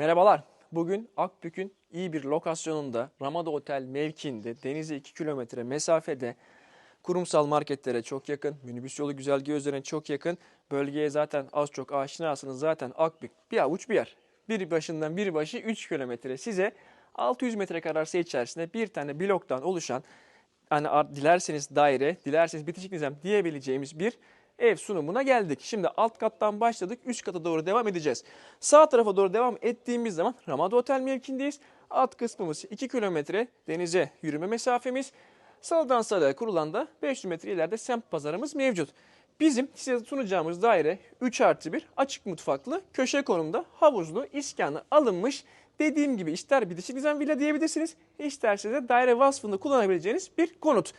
Merhabalar. Bugün Akbük'ün iyi bir lokasyonunda Ramada Otel mevkiinde denize 2 kilometre mesafede kurumsal marketlere çok yakın, minibüs yolu güzergahı üzerine çok yakın. Bölgeye zaten az çok aşinasınız zaten Akbük bir avuç bir yer. Bir başından bir başı 3 kilometre size 600 metrekare arsa içerisinde bir tane bloktan oluşan hani dilerseniz daire, dilerseniz bitişik nizam diyebileceğimiz bir ev sunumuna geldik. Şimdi alt kattan başladık, üst kata doğru devam edeceğiz. Sağ tarafa doğru devam ettiğimiz zaman Ramada Otel mevkindeyiz. Alt kısmımız 2 kilometre denize yürüme mesafemiz. Sağdan sağa kurulan da 500 metre ileride semt pazarımız mevcut. Bizim size sunacağımız daire 3 artı 1 açık mutfaklı, köşe konumda havuzlu, iskanı alınmış Dediğim gibi ister bitişik nizam villa diyebilirsiniz, isterseniz de daire vasfında kullanabileceğiniz bir konut.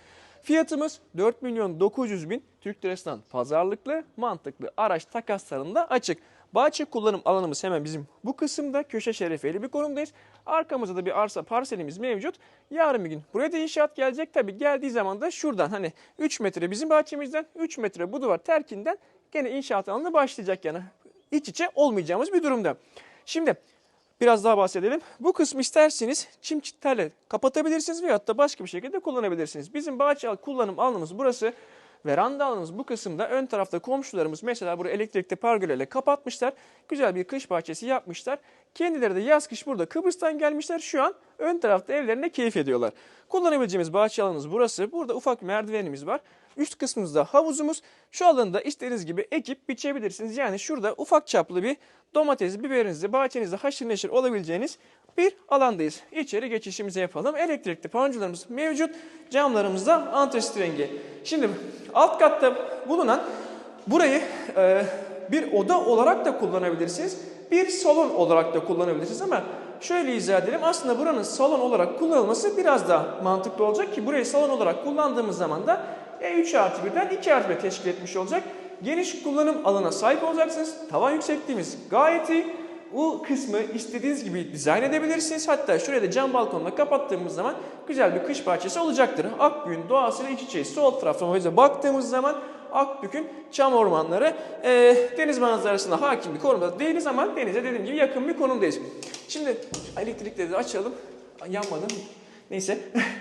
Fiyatımız 4 milyon 900 bin Türk lirasından pazarlıklı, mantıklı araç takaslarında açık. Bahçe kullanım alanımız hemen bizim bu kısımda köşe şerefeli bir konumdayız. Arkamızda da bir arsa parselimiz mevcut. Yarın bir gün buraya da inşaat gelecek. Tabii geldiği zaman da şuradan hani 3 metre bizim bahçemizden 3 metre bu duvar terkinden gene inşaat alanına başlayacak yani iç içe olmayacağımız bir durumda. Şimdi Biraz daha bahsedelim. Bu kısmı isterseniz çim çitlerle kapatabilirsiniz veyahut da başka bir şekilde kullanabilirsiniz. Bizim bahçe kullanım alanımız burası. Veranda alanımız bu kısımda. Ön tarafta komşularımız mesela buraya elektrikli pergoleyle kapatmışlar. Güzel bir kış bahçesi yapmışlar. Kendileri de yaz kış burada Kıbrıs'tan gelmişler. Şu an ön tarafta evlerinde keyif ediyorlar. Kullanabileceğimiz bahçe alanımız burası. Burada ufak merdivenimiz var. Üst kısmımızda havuzumuz. Şu alanda istediğiniz gibi ekip biçebilirsiniz. Yani şurada ufak çaplı bir domates, biberinizi bahçenizde haşır neşir olabileceğiniz bir alandayız. İçeri geçişimizi yapalım. Elektrikli panjurlarımız mevcut. Camlarımız da antresit rengi. Şimdi alt katta bulunan burayı e, bir oda olarak da kullanabilirsiniz. Bir salon olarak da kullanabilirsiniz ama şöyle izah edelim. Aslında buranın salon olarak kullanılması biraz daha mantıklı olacak ki burayı salon olarak kullandığımız zaman da e 3 artı 1'den 2 artı 1 teşkil etmiş olacak. Geniş kullanım alana sahip olacaksınız. Tavan yüksekliğimiz gayet iyi. Bu kısmı istediğiniz gibi dizayn edebilirsiniz. Hatta şuraya da cam balkonla kapattığımız zaman güzel bir kış bahçesi olacaktır. Akbük'ün doğasıyla iç içeyiz. Sol taraftan o yüzden baktığımız zaman Akbük'ün çam ormanları e, deniz manzarasına hakim bir konumda değiliz ama denize dediğim gibi yakın bir konumdayız. Şimdi elektrikleri de açalım. Ay, Yanmadı. Neyse.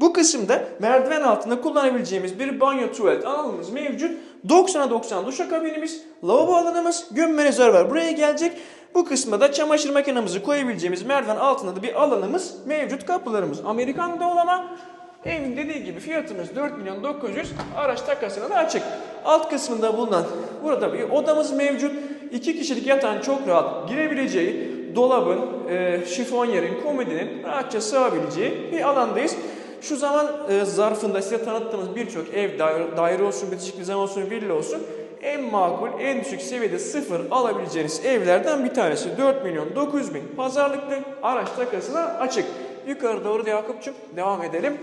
Bu kısımda merdiven altında kullanabileceğimiz bir banyo tuvalet alanımız mevcut. 90'a 90 duşakabinimiz, lavabo alanımız, gömme rezervuar buraya gelecek. Bu kısma da çamaşır makinemizi koyabileceğimiz merdiven altında da bir alanımız mevcut. Kapılarımız Amerikan doğlama. Evin dediği gibi fiyatımız 4 milyon 900 araç takasına da açık. Alt kısmında bulunan burada bir odamız mevcut. İki kişilik yatağın çok rahat girebileceği, dolabın, e, şifonyerin, komodinin rahatça sığabileceği bir alandayız. Şu zaman e, zarfında size tanıttığımız birçok ev, daire, olsun, bitişik nizam olsun, villa olsun en makul, en düşük seviyede sıfır alabileceğiniz evlerden bir tanesi. 4 milyon 900 bin pazarlıklı araç takasına açık. Yukarı doğru Yakup'cum devam edelim.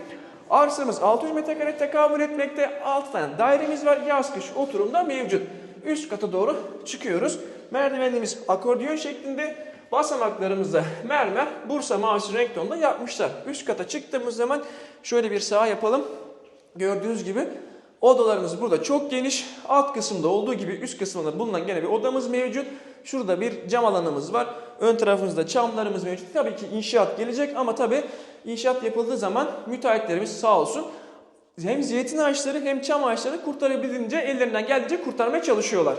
Arsamız 600 metrekare tekabül etmekte. 6 tane dairemiz var. Yaz kış oturumda mevcut. Üst kata doğru çıkıyoruz. Merdivenimiz akordiyon şeklinde. Basamaklarımızda mermer Bursa mavisi renk tonunda yapmışlar. Üst kata çıktığımız zaman şöyle bir sağ yapalım. Gördüğünüz gibi odalarımız burada çok geniş. Alt kısımda olduğu gibi üst kısmında bulunan gene bir odamız mevcut. Şurada bir cam alanımız var. Ön tarafımızda çamlarımız mevcut. Tabii ki inşaat gelecek ama tabii inşaat yapıldığı zaman müteahhitlerimiz sağ olsun hem zeytin ağaçları hem çam ağaçları kurtarabildiğince ellerinden geldiğince kurtarmaya çalışıyorlar.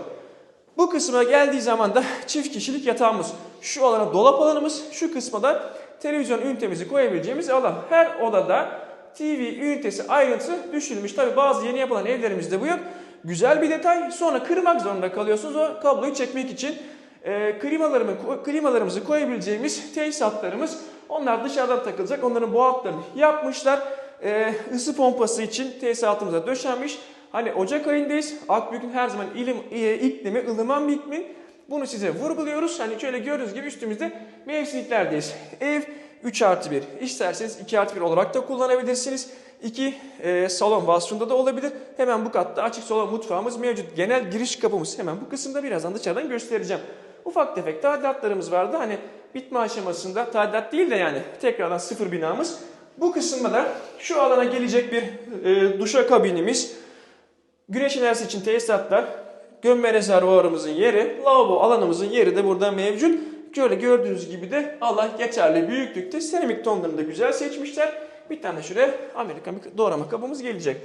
Bu kısma geldiği zaman da çift kişilik yatağımız. Şu alana dolap alanımız, şu kısma da televizyon ünitemizi koyabileceğimiz alan. Her odada TV ünitesi ayrıntı düşülmüş. Tabi bazı yeni yapılan evlerimizde bu yok. Güzel bir detay. Sonra kırmak zorunda kalıyorsunuz o kabloyu çekmek için. E, klimalarımı, klimalarımızı koyabileceğimiz tesisatlarımız onlar dışarıdan takılacak. Onların bu altlarını yapmışlar. E, ısı pompası için tesisatımıza döşenmiş. Hani Ocak ayındayız. Akbük'ün her zaman ilim, e, iklimi ılıman bir iklim. Bunu size vurguluyoruz. Hani şöyle gördüğünüz gibi üstümüzde mevsimliklerdeyiz. Ev 3 artı 1. İsterseniz 2 artı 1 olarak da kullanabilirsiniz. 2 e, salon vasfında da olabilir. Hemen bu katta açık salon mutfağımız mevcut. Genel giriş kapımız hemen bu kısımda birazdan dışarıdan göstereceğim. Ufak tefek tadilatlarımız vardı. Hani bitme aşamasında tadilat değil de yani tekrardan sıfır binamız. Bu kısımda da şu alana gelecek bir e, duşa kabinimiz, Güneş enerjisi için tesisatlar, gömme rezervuarımızın yeri, lavabo alanımızın yeri de burada mevcut. Şöyle gördüğünüz gibi de Allah yeterli büyüklükte seramik tonlarını da güzel seçmişler. Bir tane şuraya Amerikan bir doğrama kabımız gelecek.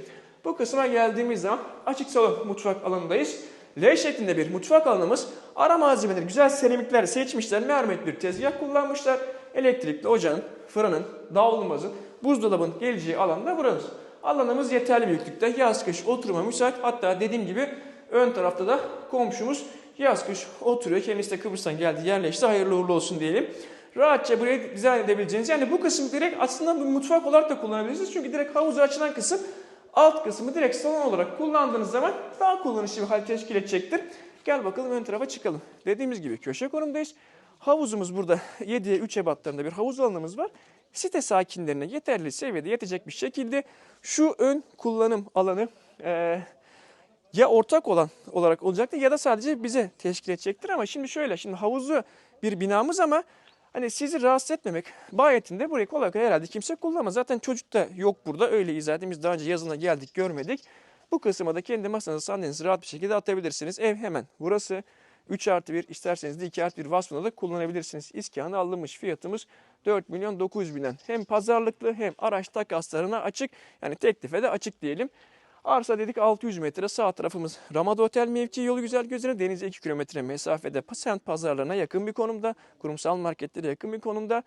Bu kısma geldiğimiz zaman açık salon mutfak alanındayız. L şeklinde bir mutfak alanımız. Ara malzemeleri güzel seramikler seçmişler. Mermer bir tezgah kullanmışlar. Elektrikli ocağın, fırının, davlumbazın, buzdolabın geleceği alanda burası. Alanımız yeterli büyüklükte. Yaz kış oturma müsait. Hatta dediğim gibi ön tarafta da komşumuz yaz kış oturuyor. Kendisi de Kıbrıs'tan geldi yerleşti. Hayırlı uğurlu olsun diyelim. Rahatça burayı dizayn edebileceğiniz. Yani bu kısım direkt aslında bir mutfak olarak da kullanabilirsiniz. Çünkü direkt havuza açılan kısım alt kısmı direkt salon olarak kullandığınız zaman daha kullanışlı bir hal teşkil edecektir. Gel bakalım ön tarafa çıkalım. Dediğimiz gibi köşe konumdayız. Havuzumuz burada 7'ye 3 ebatlarında bir havuz alanımız var. Site sakinlerine yeterli seviyede yetecek bir şekilde şu ön kullanım alanı eee, ya ortak olan olarak olacaktır ya da sadece bize teşkil edecektir ama şimdi şöyle şimdi havuzu bir binamız ama hani sizi rahatsız etmemek bayetinde burayı kolay kolay herhalde kimse kullanmaz. Zaten çocuk da yok burada öyle izah. Biz daha önce yazına geldik görmedik. Bu kısma da kendi masanızı sandalyenizi rahat bir şekilde atabilirsiniz. Ev hemen burası. 3 artı 1 isterseniz de 2 artı 1 vasfına da kullanabilirsiniz. İskanı alınmış fiyatımız 4 milyon 900 binden. Hem pazarlıklı hem araç takaslarına açık. Yani teklife de açık diyelim. Arsa dedik 600 metre sağ tarafımız Ramada Otel mevki yolu güzel gözüne denize 2 kilometre mesafede semt pazarlarına yakın bir konumda kurumsal marketlere yakın bir konumda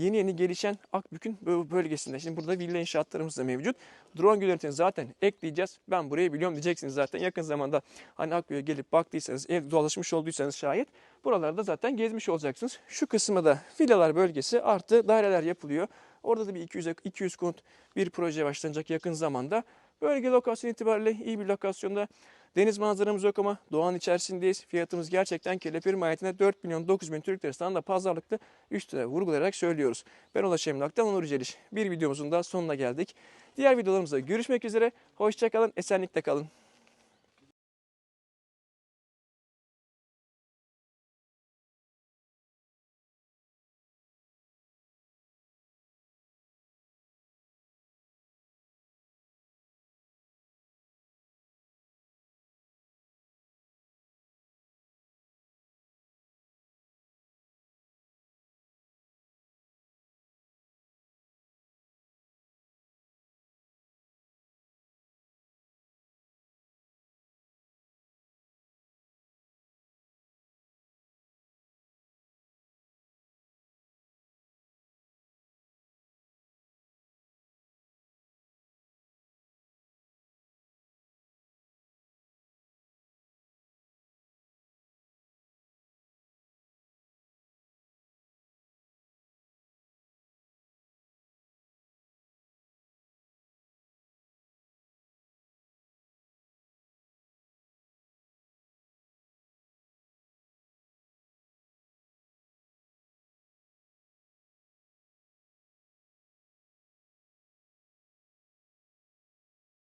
yeni yeni gelişen Akbük'ün bö- bölgesinde. Şimdi burada villa inşaatlarımız da mevcut. Drone görüntüsünü zaten ekleyeceğiz. Ben burayı biliyorum diyeceksiniz zaten yakın zamanda hani Akbük'e gelip baktıysanız ev dolaşmış olduysanız şayet buralarda zaten gezmiş olacaksınız. Şu kısmı da villalar bölgesi artı daireler yapılıyor. Orada da bir 200 200 konut bir proje başlanacak yakın zamanda. Bölge lokasyon itibariyle iyi bir lokasyonda. Deniz manzaramız yok ama doğanın içerisindeyiz. Fiyatımız gerçekten kelepir mahiyetinde 4 milyon 9 bin Türk lirasından da pazarlıklı üstüne vurgulayarak söylüyoruz. Ben Ulaş Emlak'tan Onur Celiş. Bir videomuzun da sonuna geldik. Diğer videolarımızda görüşmek üzere. Hoşçakalın, esenlikle kalın.